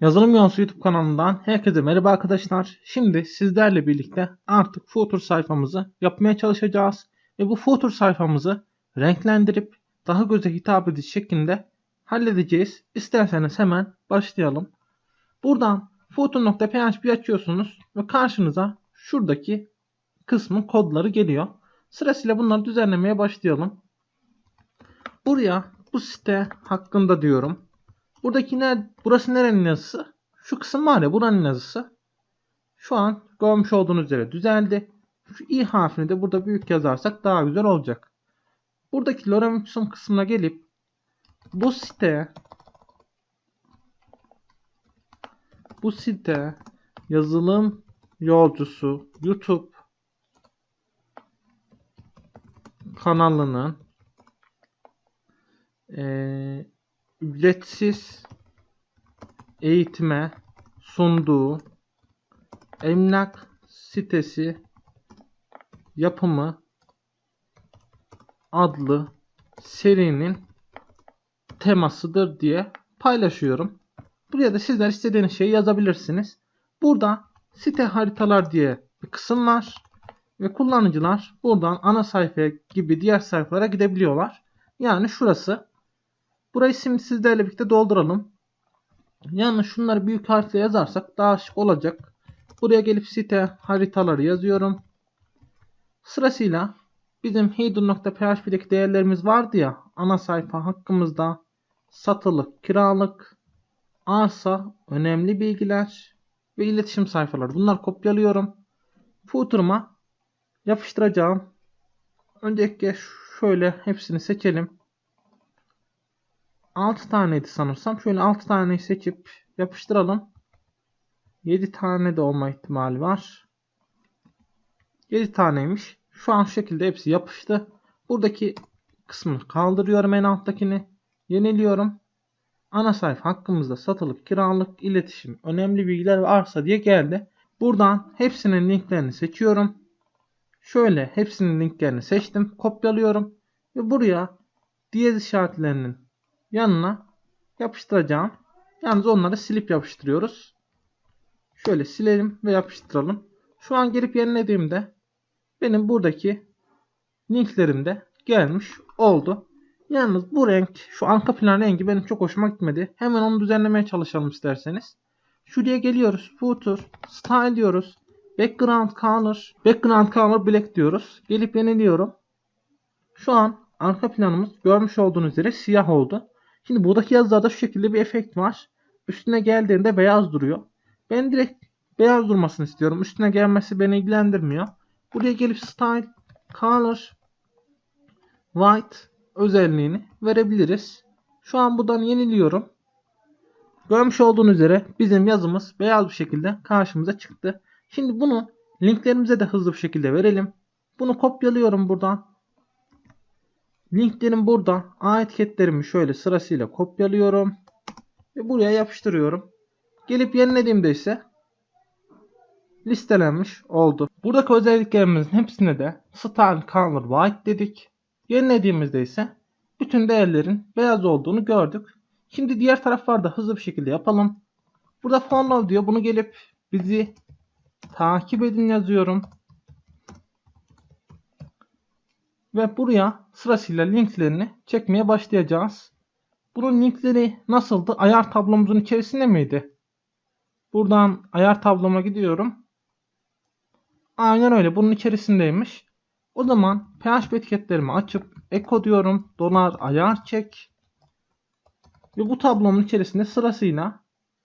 Yazılım Yolcusu YouTube kanalından herkese merhaba arkadaşlar. Şimdi sizlerle birlikte artık footer sayfamızı yapmaya çalışacağız. Ve bu footer sayfamızı renklendirip daha göze hitap edici şeklinde halledeceğiz. İsterseniz hemen başlayalım. Buradan footer.php açıyorsunuz ve karşınıza şuradaki kısmın kodları geliyor. Sırasıyla bunları düzenlemeye başlayalım. Buraya bu site hakkında diyorum. Buradaki ne, burası nerenin yazısı? Şu kısım var ya buranın yazısı. Şu an görmüş olduğunuz üzere düzeldi. Şu i harfini de burada büyük yazarsak daha güzel olacak. Buradaki lorem ipsum kısmına gelip bu site bu site yazılım yolcusu YouTube kanalının eee ücretsiz eğitime sunduğu emlak sitesi yapımı adlı serinin temasıdır diye paylaşıyorum. Buraya da sizler istediğiniz şeyi yazabilirsiniz. Burada site haritalar diye bir kısım var ve kullanıcılar buradan ana sayfaya gibi diğer sayfalara gidebiliyorlar. Yani şurası Burayı şimdi sizlerle birlikte dolduralım. Yalnız şunları büyük harfle yazarsak daha şık olacak. Buraya gelip site haritaları yazıyorum. Sırasıyla bizim header.php'deki değerlerimiz vardı ya ana sayfa hakkımızda satılık, kiralık, arsa, önemli bilgiler ve iletişim sayfaları. Bunları kopyalıyorum. Footer'ıma yapıştıracağım. Öncelikle şöyle hepsini seçelim. 6 taneydi sanırsam. Şöyle 6 taneyi seçip yapıştıralım. 7 tane de olma ihtimali var. 7 taneymiş. Şu an şu şekilde hepsi yapıştı. Buradaki kısmını kaldırıyorum en alttakini. Yeniliyorum. Ana sayfa hakkımızda satılık, kiralık, iletişim, önemli bilgiler ve arsa diye geldi. Buradan hepsinin linklerini seçiyorum. Şöyle hepsinin linklerini seçtim. Kopyalıyorum. Ve buraya diyez işaretlerinin yanına yapıştıracağım. Yalnız onları silip yapıştırıyoruz. Şöyle silelim ve yapıştıralım. Şu an gelip yenilediğimde benim buradaki linklerim de gelmiş oldu. Yalnız bu renk şu arka plan rengi benim çok hoşuma gitmedi. Hemen onu düzenlemeye çalışalım isterseniz. Şuraya geliyoruz. Footer, Style diyoruz. Background Color, Background Color Black diyoruz. Gelip yeniliyorum. Şu an arka planımız görmüş olduğunuz üzere siyah oldu. Şimdi buradaki yazılarda şu şekilde bir efekt var. Üstüne geldiğinde beyaz duruyor. Ben direkt beyaz durmasını istiyorum. Üstüne gelmesi beni ilgilendirmiyor. Buraya gelip Style, Color, White özelliğini verebiliriz. Şu an buradan yeniliyorum. Görmüş olduğunuz üzere bizim yazımız beyaz bir şekilde karşımıza çıktı. Şimdi bunu linklerimize de hızlı bir şekilde verelim. Bunu kopyalıyorum buradan. Linklerim burada. A etiketlerimi şöyle sırasıyla kopyalıyorum. Ve buraya yapıştırıyorum. Gelip yenilediğimde ise listelenmiş oldu. Buradaki özelliklerimizin hepsine de Style Color White dedik. Yenilediğimizde ise bütün değerlerin beyaz olduğunu gördük. Şimdi diğer taraflarda hızlı bir şekilde yapalım. Burada follow diyor. Bunu gelip bizi takip edin yazıyorum. Ve buraya sırasıyla linklerini çekmeye başlayacağız. Bunun linkleri nasıldı? Ayar tablomuzun içerisinde miydi? Buradan ayar tabloma gidiyorum. Aynen öyle. Bunun içerisindeymiş. O zaman PHP etiketlerimi açıp echo diyorum. Dolar ayar çek. Ve bu tablomun içerisinde sırasıyla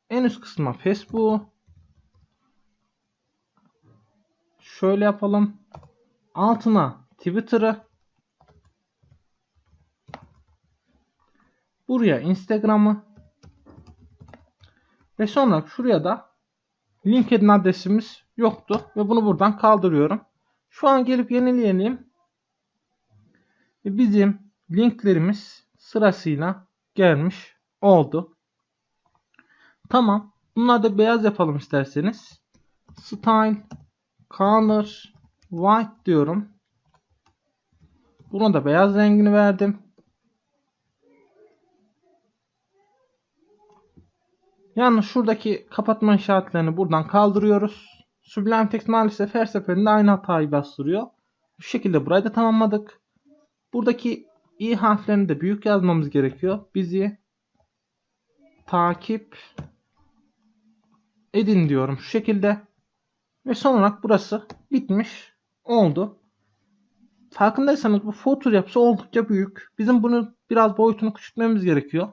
en üst kısma Facebook. Şöyle yapalım. Altına Twitter'ı. Buraya Instagram'ı ve sonra şuraya da LinkedIn adresimiz yoktu ve bunu buradan kaldırıyorum. Şu an gelip yenileyelim. Bizim linklerimiz sırasıyla gelmiş oldu. Tamam. Bunları da beyaz yapalım isterseniz. Style Color White diyorum. Buna da beyaz rengini verdim. Yalnız şuradaki kapatma işaretlerini buradan kaldırıyoruz. Sublime Text maalesef her seferinde aynı hatayı bastırıyor. Bu şekilde burayı da tamamladık. Buradaki i harflerini de büyük yazmamız gerekiyor. Bizi takip edin diyorum şu şekilde. Ve son olarak burası bitmiş oldu. Farkındaysanız bu footer yapısı oldukça büyük. Bizim bunu biraz boyutunu küçültmemiz gerekiyor.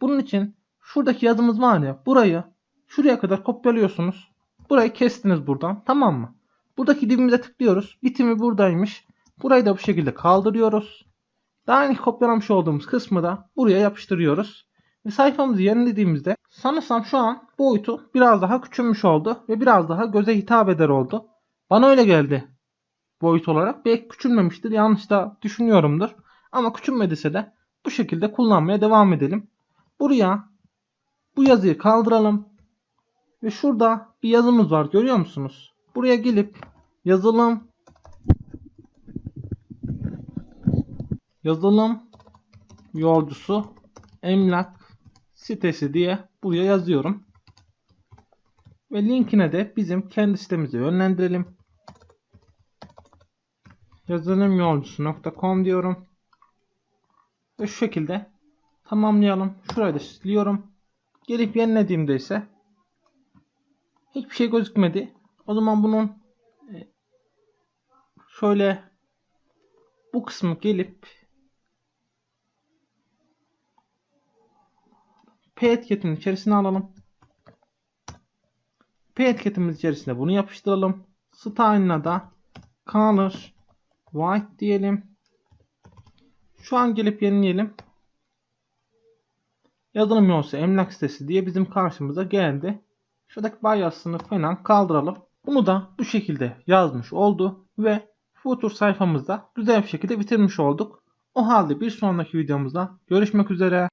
Bunun için şuradaki yazımız var ya burayı şuraya kadar kopyalıyorsunuz. Burayı kestiniz buradan tamam mı? Buradaki dibimize tıklıyoruz. Bitimi buradaymış. Burayı da bu şekilde kaldırıyoruz. Daha önce kopyalamış olduğumuz kısmı da buraya yapıştırıyoruz. Ve sayfamızı yenilediğimizde sanırsam şu an boyutu biraz daha küçülmüş oldu ve biraz daha göze hitap eder oldu. Bana öyle geldi boyut olarak. Belki küçülmemiştir. Yanlış da düşünüyorumdur. Ama küçülmediyse de bu şekilde kullanmaya devam edelim. Buraya bu yazıyı kaldıralım. Ve şurada bir yazımız var görüyor musunuz? Buraya gelip yazılım yazılım yolcusu emlak sitesi diye buraya yazıyorum. Ve linkine de bizim kendi sitemize yönlendirelim. Yazılımyolcusu.com diyorum. Ve şu şekilde tamamlayalım. Şurayı da siliyorum. Gelip yenilediğimde ise hiçbir şey gözükmedi. O zaman bunun e, şöyle bu kısmı gelip P etiketinin içerisine alalım. P etiketimiz içerisine bunu yapıştıralım. Style'ına da color white diyelim. Şu an gelip yenileyelim. Yazılım yolcusu emlak sitesi diye bizim karşımıza geldi. Şuradaki bayasını falan kaldıralım. Bunu da bu şekilde yazmış oldu ve Futur sayfamızda güzel bir şekilde bitirmiş olduk. O halde bir sonraki videomuzda görüşmek üzere.